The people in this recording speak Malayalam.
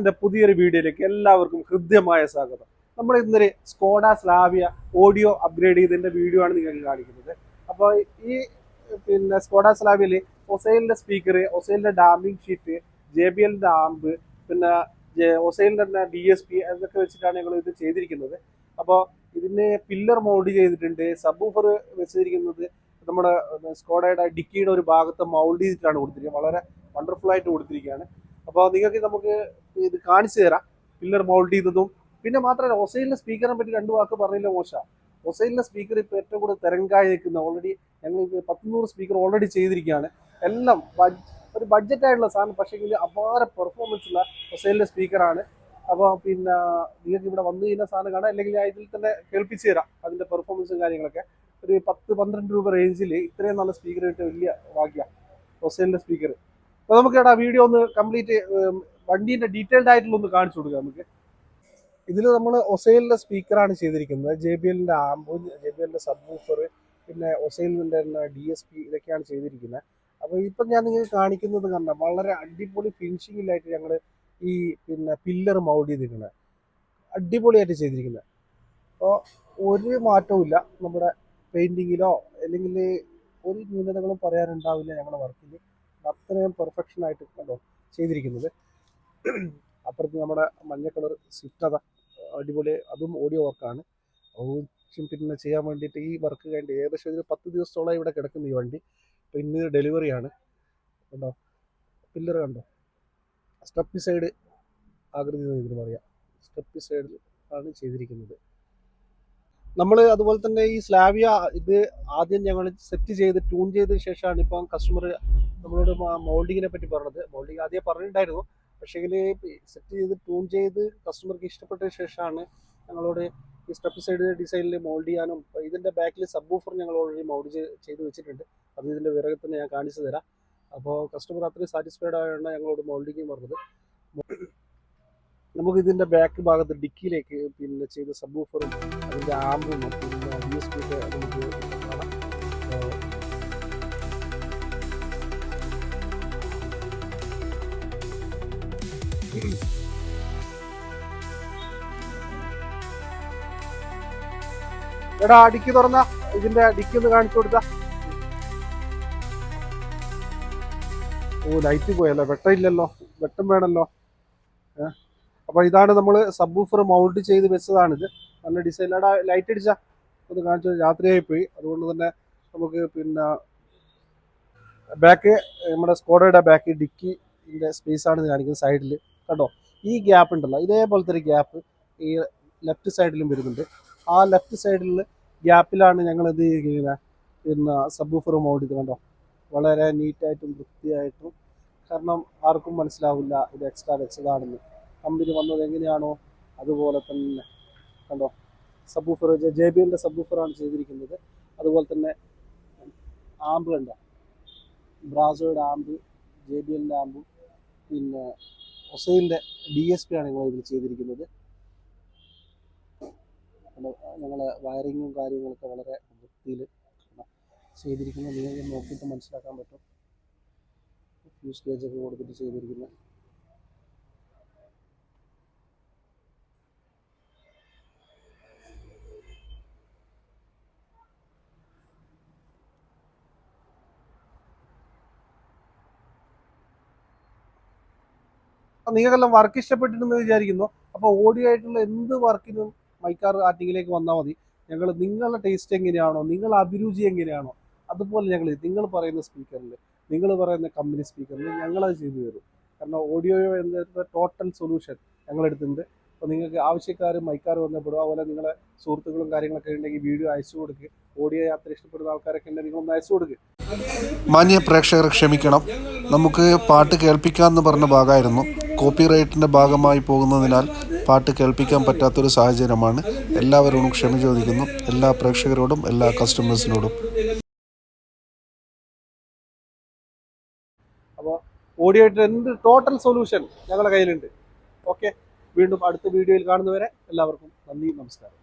എന്റെ പുതിയൊരു വീഡിയോയിലേക്ക് എല്ലാവർക്കും ഹൃദ്യമായ സ്വാഗതം. നമ്മൾ ഇന്നലെ സ്കോഡ സ്ലാവിയ ഓഡിയോ അപ്ഗ്രേഡ് ചെയ്തതിന്റെ വീഡിയോ ആണ് നിങ്ങൾക്ക് കാണിക്കുന്നത്. അപ്പോൾ ഈ പിന്നെ സ്കോഡ സ്ലാവിയയിൽ ഒസൈലിന്റെ സ്പീക്കർ ഒസൈലിന്റെ ഡാമിംഗ് ഷീറ്റ് ജെ ബി എല്ലിന്റെ ആംബ് പിന്നെ ഒസൈലിന്റെ തന്നെ ഡി എസ് പി അതൊക്കെ വെച്ചിട്ടാണ് ഞങ്ങൾ ഇത് ചെയ്തിരിക്കുന്നത്. അപ്പോൾ ഇതിന് പില്ലർ മൗൾഡ് ചെയ്തിട്ടുണ്ട്. സബ് ഊഫർ വെച്ചിരിക്കുന്നത് നമ്മുടെ സ്കോഡയുടെ ഡിക്കിയുടെ ഒരു ഭാഗത്ത് മൗൾഡ് ചെയ്തിട്ടാണ് കൊടുത്തിരിക്കുന്നത്. വളരെ വണ്ടർഫുൾ ആയിട്ട് കൊടുത്തിരിക്കുകയാണ്. അപ്പോൾ നിങ്ങൾക്ക് നമുക്ക് ഇത് കാണിച്ചു തരാം. പില്ലർ മൗൾഡ് ചെയ്തതും. പിന്നെ മാത്രമല്ല ഒസൈലിന്റെ സ്പീക്കറിനെ പറ്റി രണ്ട് വാക്ക് പറഞ്ഞില്ല മോശം. ഒസൈലിന്റെ സ്പീക്കർ ഇപ്പോൾ ഏറ്റവും കൂടുതൽ തിരങ്കായി നിൽക്കുന്ന ഓൾറെഡി ഞങ്ങൾ പത്തുനൂറ് സ്പീക്കർ ഓൾറെഡി ചെയ്തിരിക്കുകയാണ്. എല്ലാം ഒരു ബഡ്ജറ്റായിട്ടുള്ള സാധനം പക്ഷേങ്കിൽ അപാര പെർഫോമൻസ് ഉള്ള ഒസൈലിന്റെ സ്പീക്കറാണ് അപ്പോൾ പിന്നെ നിങ്ങൾക്ക് ഇവിടെ വന്നു കഴിഞ്ഞാൽ സാധനം കാണാം. അല്ലെങ്കിൽ ഞാൻ ഇതിൽ തന്നെ കേൾപ്പിച്ച് തരാം അതിന്റെ പെർഫോമൻസും കാര്യങ്ങളൊക്കെ. ഒരു പത്ത് പന്ത്രണ്ട് രൂപ റേഞ്ചിൽ ഇത്രയും നല്ല സ്പീക്കർ കിട്ടിയ വലിയ ഭാഗ്യമാണ് ഒസൈലിന്റെ സ്പീക്കർ അപ്പോൾ നമുക്ക് എടാ വീഡിയോ ഒന്ന് കംപ്ലീറ്റ് വണ്ടീന്റെ ഡീറ്റെയിൽഡ് ആയിട്ടുള്ള ഒന്ന് കാണിച്ചു കൊടുക്കാം നമുക്ക്. ഇതിൽ നമ്മൾ ഒസൈലിന്റെ സ്പീക്കറാണ് ചെയ്തിരിക്കുന്നത്. ജെ ബി എല്ലിന്റെ ആംബു ജെ ബി എല്ലിന്റെ സബ് ഊഫർ പിന്നെ ഒസൈലിന്റെ ഡി എസ് പി ഇതൊക്കെയാണ് ചെയ്തിരിക്കുന്നത്. അപ്പോൾ ഇപ്പം ഞാൻ നിങ്ങൾക്ക് കാണിക്കുന്നത് കണ്ട വളരെ അടിപൊളി ഫിനിഷിങ്ങിലായിട്ട് ഞങ്ങൾ ഈ പിന്നെ പില്ലർ മൗൾഡ് ചെയ്തിരിക്കുന്നത് അടിപൊളിയായിട്ട് ചെയ്തിരിക്കുന്നത് അപ്പോൾ ഒരു മാറ്റവും നമ്മുടെ പെയിന്റിങ്ങിലോ അല്ലെങ്കിൽ ഒരു ന്യൂനതകളും പറയാനുണ്ടാവില്ല ഞങ്ങളുടെ വർക്കിൽ അത്രയും പെർഫെക്ഷൻ ആയിട്ട് കണ്ടോ? ചെയ്തിരിക്കുന്നത്. അപ്പുറത്ത് നമ്മുടെ മഞ്ഞ കളർ സ്വിഫ്റ്റ് അടിപൊളി അതും ഓഡിയോ വർക്കാണ് അതും പിന്നെ ചെയ്യാൻ വേണ്ടിയിട്ട് ഈ വർക്ക് കഴിഞ്ഞ് ഏകദേശം ഒരു പത്ത് ദിവസത്തോളം ഇവിടെ കിടക്കുന്ന ഈ വണ്ടി. അപ്പോൾ ഇന്ന് ഡെലിവറിയാണ് കണ്ടോ? പില്ലർ കണ്ടോ? സ്റ്റെപ്പി സൈഡ് ആകൃതി ഇതിന് പറയാം. സ്റ്റെപ്പി സൈഡിൽ ആണ് ചെയ്തിരിക്കുന്നത്. നമ്മൾ അതുപോലെ തന്നെ ഈ സ്ലാവിയ ഇത് ആദ്യം ഞങ്ങൾ സെറ്റ് ചെയ്ത് ട്യൂൺ ചെയ്ത ശേഷമാണ് ഇപ്പം കസ്റ്റമർ നമ്മളോട് മോൾഡിങ്ങിനെ പറ്റി പറഞ്ഞത്. മോൾഡിങ് ആദ്യം പറഞ്ഞിട്ടുണ്ടായിരുന്നു. പക്ഷേങ്കിൽ സെറ്റ് ചെയ്ത് ട്യൂൺ ചെയ്ത് കസ്റ്റമർക്ക് ഇഷ്ടപ്പെട്ട ശേഷമാണ് ഞങ്ങളോട് ഈ സ്റ്റെപ്പ് സൈഡ് ഡിസൈനിൽ മോൾഡ് ചെയ്യാനും ഇതിന്റെ ബാക്കിൽ സബ് ഓഫർ ഞങ്ങൾ ഓൾറെഡി മോൾഡ് ചെയ്ത് വെച്ചിട്ടുണ്ട്. അത് ഇതിന്റെ വിറകെ തന്നെ ഞാൻ കാണിച്ചു തരാം. അപ്പോൾ കസ്റ്റമർ അത്രയും സാറ്റിസ്ഫൈഡ് ആയാണ് ഞങ്ങളോട് മോൾഡിങ് പറഞ്ഞത്. നമുക്ക് ഇതിന്റെ ബാക്ക് ഭാഗത്ത് ഡിക്കിയിലേക്ക് പിന്നെ ചെയ്ത സബ് ഓഫറും അതിന്റെ ആമ്പും പിന്നെ ഡി എസ് നമുക്ക് കാണാം. എടാ ഡിക്കി തുറന്ന. ഇതിന്റെ ഡിക്കി ഒന്ന് കാണിച്ചു കൊടുത്ത. ഓ ലൈറ്റ് പോയല്ലോ. വെട്ടം ഇല്ലല്ലോ. വെട്ടം വേണമല്ലോ ഏഹ് അപ്പൊ ഇതാണ് നമ്മൾ സബ്ബൂഫർ മൗണ്ട് ചെയ്ത് വെച്ചതാണിത്. നല്ല ഡിസൈൻ എടാ ലൈറ്റ് അടിച്ചാ. ഒന്ന് കാണിച്ചു രാത്രിയായി പോയി. അതുകൊണ്ട് തന്നെ നമുക്ക് പിന്നെ ബാക്ക് നമ്മുടെ സ്കോഡയുടെ ബാക്ക് സ്പേസ് ആണ് കാണിക്കുന്നത് സൈഡിൽ കണ്ടോ? ഈ ഗ്യാപ്പ് ഉണ്ടല്ലോ. ഇതേപോലത്തെ ഒരു ഗ്യാപ്പ് ഈ ലെഫ്റ്റ് സൈഡിലും വരുന്നുണ്ട്. ആ ലെഫ്റ്റ് സൈഡിൽ ഗ്യാപ്പിലാണ് ഞങ്ങൾ ഇത് ചെയ്യുന്നത് പിന്നെ സബ്ബൂഫർ മൗണ്ട് ഇത് കണ്ടോ? വളരെ നീറ്റായിട്ടും വൃത്തിയായിട്ടും കാരണം ആർക്കും മനസ്സിലാവില്ല ഇത് എക്സ്ട്രാ വെച്ചതാണെന്ന്. കമ്പനി വന്നത് എങ്ങനെയാണോ? അതുപോലെ തന്നെ കണ്ടോ? സബ്ബൂഫർ ജെ ബി എല്ലിന്റെ സബ്ബൂഫറാണ് ചെയ്തിരിക്കുന്നത്. അതുപോലെ തന്നെ ആമ്പ് കണ്ടോ? ബ്രാസോയുടെ ആമ്പ് ജെ ബി എല്ലിന്റെ ആമ്പും പിന്നെ ഒസൈലിന്റെ ഡി എസ് പി ആണ് ഞങ്ങൾ ഇതിൽ ചെയ്തിരിക്കുന്നത്. ഞങ്ങൾ വയറിങ്ങും കാര്യങ്ങളൊക്കെ വളരെ വൃത്തിയിൽ ചെയ്തിരിക്കുന്നത് നിങ്ങൾക്ക് നോക്കിയിട്ട് മനസ്സിലാക്കാൻ പറ്റും. ഫ്യൂസ് ഗേജ് ഒക്കെ കൊടുത്തിട്ട് ചെയ്തിരിക്കുന്നത്. നിങ്ങൾക്കെല്ലാം വർക്ക് ഇഷ്ടപ്പെട്ടിട്ടുണ്ടെന്ന് വിചാരിക്കുന്നു. അപ്പോൾ ഓഡിയോ ആയിട്ടുള്ള എന്ത് വർക്കിനും മൈക്കാർ ആർട്ടിങ്ങിലേക്ക് വന്നാൽ മതി. ഞങ്ങൾ നിങ്ങളുടെ ടേസ്റ്റ് എങ്ങനെയാണോ നിങ്ങളുടെ അഭിരുചി എങ്ങനെയാണോ അതുപോലെ ഞങ്ങൾ നിങ്ങൾ പറയുന്ന സ്പീക്കറിൽ നിങ്ങൾ പറയുന്ന കമ്പനി സ്പീക്കറിൽ ഞങ്ങളത് ചെയ്തു തരും. കാരണം ഓഡിയോ എന്ന ടോട്ടൽ സൊല്യൂഷൻ ഞങ്ങളെടുത്തിട്ടുണ്ട്. അപ്പോൾ നിങ്ങൾക്ക് ആവശ്യക്കാർ മൈക്കാർ വന്നപ്പോഴും അതുപോലെ നിങ്ങളെ സുഹൃത്തുക്കളും കാര്യങ്ങളൊക്കെ ഉണ്ടെങ്കിൽ വീഡിയോ അയച്ചു കൊടുക്കുക ഓഡിയോ യാത്ര ഇഷ്ടപ്പെടുന്ന ആൾക്കാരൊക്കെ ഉണ്ടെങ്കിൽ നിങ്ങളൊന്ന് അയച്ചു കൊടുക്കുക മാന്യ പ്രേക്ഷകർ ക്ഷമിക്കണം. നമുക്ക് പാട്ട് കേൾപ്പിക്കാമെന്ന് പറഞ്ഞ ഭാഗമായിരുന്നു. കോപ്പിറൈറ്റിന്റെ ഭാഗമായി പോകുന്നതിനാൽ പാട്ട് കേൾപ്പിക്കാൻ പറ്റാത്തൊരു സാഹചര്യമാണ്. എല്ലാവരോടും ക്ഷമ ചോദിക്കുന്നു. എല്ലാ പ്രേക്ഷകരോടും എല്ലാ കസ്റ്റമേഴ്സിനോടും. അപ്പോൾ ഓഡിയോ ടോട്ടൽ സൊല്യൂഷൻ ഞങ്ങളുടെ കയ്യിലുണ്ട്. ഓക്കെ. വീണ്ടും അടുത്ത വീഡിയോയിൽ കാണുന്നവരെ എല്ലാവർക്കും നന്ദി നമസ്കാരം.